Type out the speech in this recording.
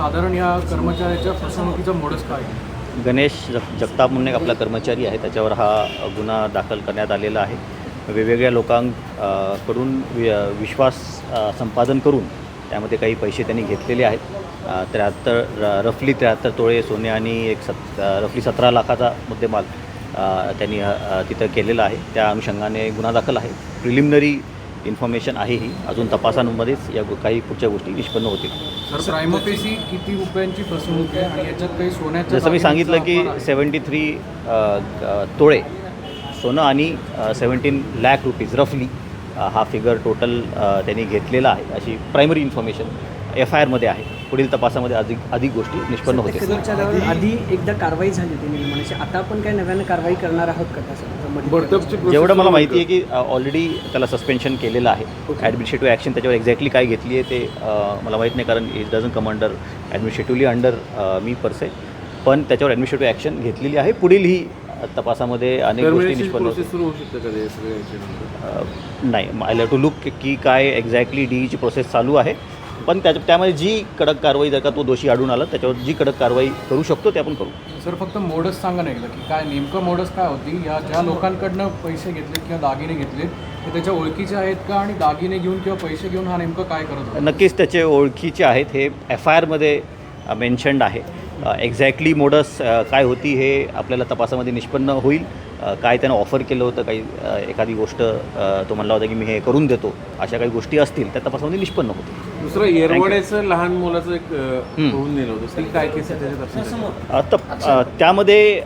साधारण या कर्मचाऱ्याच्या फसवणुकीचा मोडस काय गणेश जग जगताप म्हणून एक आपला कर्मचारी आहे. त्याच्यावर हा गुन्हा दाखल करण्यात आलेला आहे. वेगवेगळ्या लोकांकडून वि विश्वास संपादन करून त्यामध्ये काही पैसे त्यांनी घेतलेले आहेत. त्र्याहत्तर र- रफली त्र्याहत्तर तोळे सोने आणि एक सत रफली सतरा लाखाचा मुद्देमाल त्यांनी तिथं केलेला आहे. त्या अनुषंगाने गुन्हा दाखल आहे. प्रिलिमिनरी इन्फॉर्मेशन आहे ही. अजून तपासांमध्येच या काही पुढच्या गोष्टी निष्पन्न होतील. किती रुपयांची फसवणूक आहे आणि याच्यात काही सोन्याच्या जसं मी सांगितलं की? सेवन्टी थ्री तोळे सोनं आणि सेवन्टीन लॅक रुपीज रफली हा फिगर टोटल त्यांनी घेतलेला आहे अशी प्रायमरी इन्फॉर्मेशन एफ आय आरमध्ये आहे. पुढील तपासामध्ये अधिक अधिक गोष्टी निष्पन्न लेवलवर आधी एकदा कारवाई झाली होती निर्माणाची. आता आपण काय नव्यानं कारवाई करणार आहोत का जेवढं मला माहिती आहे की ऑलरेडी त्याला सस्पेन्शन केलेलं आहे. ॲडमिनिस्ट्रेटिव्ह ॲक्शन त्याच्यावर एक्झॅक्टली काय घेतली आहे ते मला माहीत नाही कारण it doesn't come under administratively under me per se पण त्याच्यावर ॲडमिनिस्ट्रेटिव्ह ॲक्शन घेतलेली आहे. पुढील ही अ, तपासामध्ये अनेक गोष्टी निष्पन्न नाही. आय लॅव टू लुक की काय एक्झॅक्टली डीईची प्रोसेस चालू आहे. पण त्याच्या त्यामध्ये जी कडक कारवाई जर का तो दोषी आढळून आला त्याच्यावर जी कडक कारवाई करू शकतो ते आपण करू. सर फक्त मोडस सांगा ना एकदा की काय नेमकं मोडस काय होती? या ज्या लोकांकडनं पैसे घेतले किंवा दागिने घेतले ते त्याच्या ओळखीचे आहेत का? आणि दागिने घेऊन किंवा पैसे घेऊन हा नेमकं काय करत होता? नक्कीच त्याचे ओळखीचे आहेत. हे एफ आय आरमध्ये मेन्शन्ड आहे. एक्झॅक्टली मोडस काय होती हे आपल्याला तपासामध्ये निष्पन्न होईल. काय त्यानं ऑफर केलं होतं काही एखादी गोष्ट तो म्हणला होता की मी हे करून देतो. अशा काही गोष्टी असतील त्या तपासामध्ये निष्पन्न होतील. दुसरं येरवड्याचं लहान मुलाचं एक. होऊन नेलं होतं. काय केस त्यामध्ये